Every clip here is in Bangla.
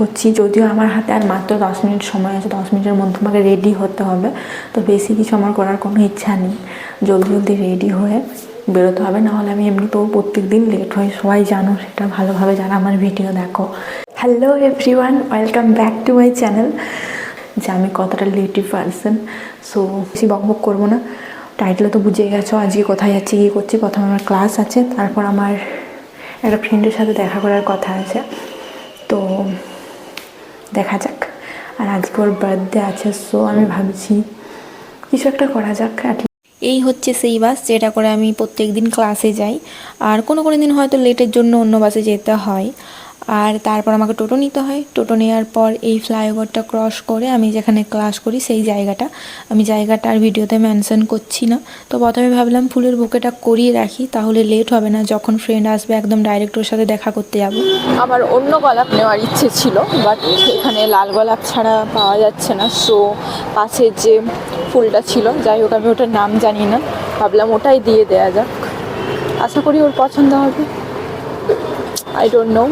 করছি, যদিও আমার হাতে আর মাত্র দশ মিনিট সময় আছে, দশ মিনিটের মধ্যে আমাকে রেডি হতে হবে। তো বেশি কিছু আমার করার কোনো ইচ্ছা নেই। জলদি জলদি রেডি হয়ে বেরোতে হবে, নাহলে আমি এমনিতেও প্রত্যেক দিন লেট হই, সবাই জানো সেটা, ভালোভাবে যারা আমার ভিডিও দেখো। Hello everyone welcome back to my channel যে আমি কতটা লেটিভ পারসন সো বেশি বকবক করব না। টাইটেলে তো বুঝে গেছো, আজকে কোথায় যাচ্ছি, কী করছি, প্রথমে আমার ক্লাস আছে, তারপর আমার একটা ফ্রেন্ডের সাথে দেখা করার কথা আছে। তো দেখা যাক। আর আজকে ওর বার্থডে আছে সো আমি ভাবছি কিছু একটা করা যাক এই হচ্ছে সেই বাস যেটা করে আমি প্রত্যেক দিন ক্লাসে যাই। আর কোনো কোনো দিন হয়তো লেটের জন্য অন্য বাসে যেতে হয়। আর তারপর আমাকে টোটো নিতে হয়। টোটো নেওয়ার পর এই ফ্লাইওভারটা ক্রস করে আমি যেখানে ক্লাস করি সেই জায়গাটা। আমি জায়গাটা আর ভিডিওতে মেনশন করছি না। তো প্রথমে ভাবলাম ফুলের বুকেটা করিয়ে রাখি, তাহলে লেট হবে না। যখন ফ্রেন্ড আসবে, একদম ডাইরেক্ট ওর সাথে দেখা করতে যাব। আমার অন্য গোলাপ নেওয়ার ইচ্ছে ছিল বাট এখানে লাল গোলাপ ছাড়া পাওয়া যাচ্ছে না। সো পাশে যে ফুলটা ছিল, যাই হোক, আমি ওটার নাম জানি না। ভাবলাম ওটাই দিয়ে দেয়া যাক। আশা করি ওর পছন্দ হবে। আই ডোন্ট নো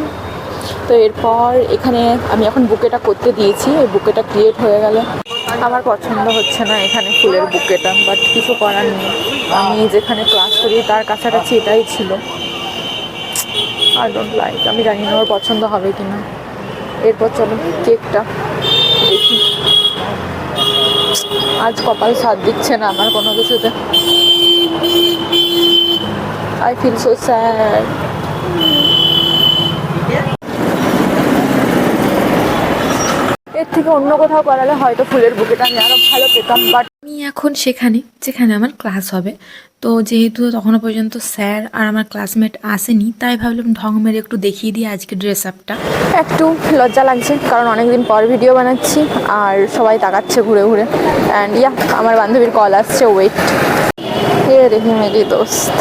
তো এরপর এখানে আমি এখন বুকেটা করতে দিয়েছি ওই বুকেটা ক্রিয়েট হয়ে গেল। আমার পছন্দ হচ্ছে না এখানে ফুলের বুকেটা বাট কিছু করার নেই। আমি যেখানে ক্লাস করি, তার কাছাকাছি এটাই ছিল। আই ডোন্ট লাইক আমি জানি না ওর পছন্দ হবে কি না এরপর চলো কেকটা দেখি। আজ কপাল সাথ দিচ্ছে না আমার কোনো কিছুতে। আই ফিল সো স্যাড এর থেকে অন্য কোথাও করালে হয়তো ফুলের বুকেটা আমি আরও ভালো পেতাম বাট আমি এখন সেখানে যেখানে আমার ক্লাস হবে। তো যেহেতু তখনও পর্যন্ত স্যার আর আমার ক্লাসমেট আসেনি তাই ভাবলাম ঢং মেরে একটু দেখিয়ে দিই আজকে ড্রেস আপটা একটু লজ্জা লাগছে কারণ অনেকদিন পর ভিডিও বানাচ্ছি আর সবাই তাকাচ্ছে ঘুরে ঘুরে। অ্যান্ড ইয়া আমার বান্ধবীর কল আসছে ওয়েট এ দেখি মেরি দোস্ত।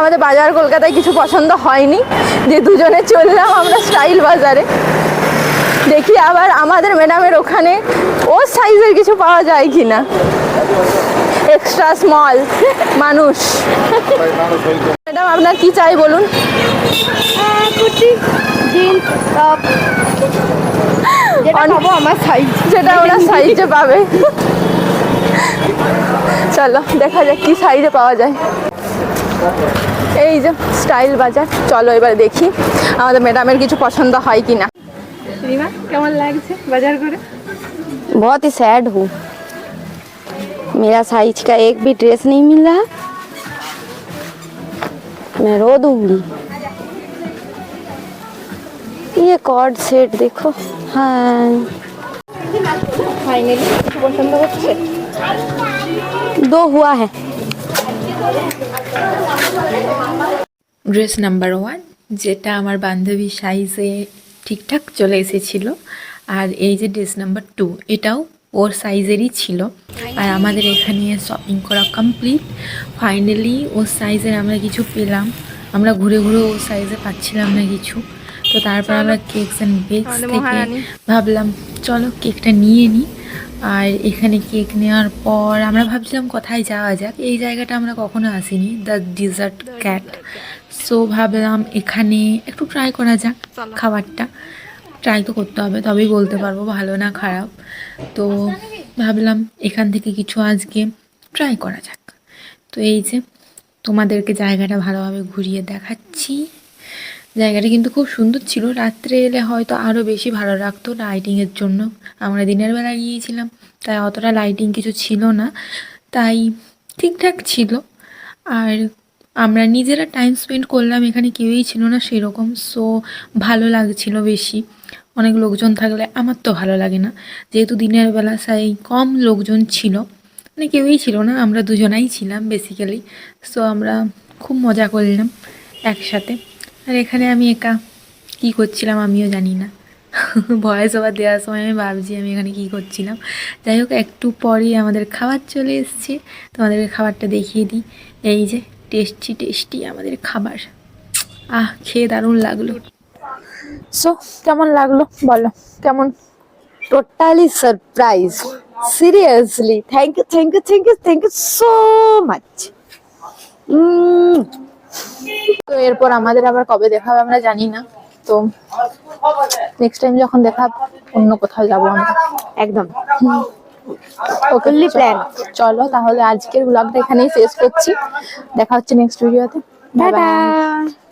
আমাদের বাজার কলকাতায় কিছু পছন্দ হয়নি। যে দুজনে চললাম আমরা স্টাইল বাজারে। দেখি আবার আমাদের ম্যাডামের ওখানে ও সাইজের কিছু পাওয়া যায় কি না এক্সট্রা স্মল মানুষ। ম্যাডাম আপনার কি চাই বলুন? কুর্তি জিন্স টপ যেটা পাবো আমার সাইজ যেটা ওরা সাইজে পাবে। চলো দেখা যাক কি সাইজে পাওয়া যায়। এই যে স্টাইল বাজার চলো এবার দেখি আমাদের ম্যাডামের কিছু পছন্দ হয় কি না রিমা কেমন লাগছে বাজার করে बहुत ही सैड हूँ मेरा साइज का एक भी ड्रेस नहीं मिल रहा मैं रो दूंगी ये कॉर्ड सेट देखो हाँ ফাইনালি কিছু পছন্দ হচ্ছে दो हुआ है ড্রেস নাম্বার ওয়ান যেটা আমার বান্ধবীর সাইজে ঠিকঠাক চলে এসেছিল। আর এই যে ড্রেস নাম্বার টু এটাও ওর সাইজেরই ছিল। আর আমাদের এখানে শপিং করা কমপ্লিট ফাইনালি ওর সাইজের আমরা কিছু পেলাম। আমরা ঘুরে ঘুরে ওর সাইজে পাচ্ছিলাম না কিছু। তো তারপর আমরা কেকস অ্যান্ড বেকস থেকে ভাবলাম চলো কেকটা নিয়ে নিই আর এখানে কেক নেওয়ার পর আমরা ভাবছিলাম কোথায় যাওয়া যাক। এই জায়গাটা আমরা কখনো আসিনি দ্য ডিজার্ট ক্যাট সো ভাবলাম এখানে একটু ট্রাই করা যাক খাবারটা। ট্রাই তো করতে হবে তবেই বলতে পারব ভালো না খারাপ। তো ভাবলাম এখান থেকে কিছু আজকে ট্রাই করা যাক। তো এই যে তোমাদেরকে জায়গাটা ভালোভাবে ঘুরিয়ে দেখাচ্ছি। জায়গাটা কিন্তু খুব সুন্দর ছিল। রাত্রে এলে হয়তো আরও বেশি ভালো লাগতো লাইটিংয়ের জন্য। আমরা দিনের বেলা গিয়েছিলাম, তাই অতটা লাইটিং কিছু ছিল না। তাই ঠিকঠাক ছিল। আর আমরা নিজেরা টাইম স্পেন্ড করলাম, এখানে কেউই ছিল না সেরকম। সো ভালো লাগছিল বেশি। অনেক লোকজন থাকলে আমার তো ভালো লাগে না। যেহেতু দিনের বেলা সাই কম লোকজন ছিল। মানে কেউই ছিল না, আমরা দুজনাই ছিলাম বেসিক্যালি সো আমরা খুব মজা করলাম একসাথে। আর এখানে আমি একা। কি করছিলাম আমিও জানি না। ভয়েস ওভার দেওয়ার সময় আমি ভাবছি আমি এখানে কি করছিলাম। যাই হোক, একটু পরেই আমাদের খাবার চলে এসছে। তোমাদেরকে খাবারটা দেখিয়ে দিই। এই যে, টেস্টি টেস্টি আমাদের খাবার। আহ, খেয়ে দারুণ লাগল। সো কেমন লাগল? বলো। কেমন? Totally surprise seriously thank you thank you thank you thank you so much তো এরপর আমাদের আবার কবে দেখা হবে আমরা জানি না। তো নেক্সট টাইম যখন দেখা অন্য কোথাও যাব আমরা। একদম। চলো। তাহলে আজকের ব্লগটা এখানেই শেষ করছি। দেখা হচ্ছে নেক্সট ভিডিওতে বাই বাই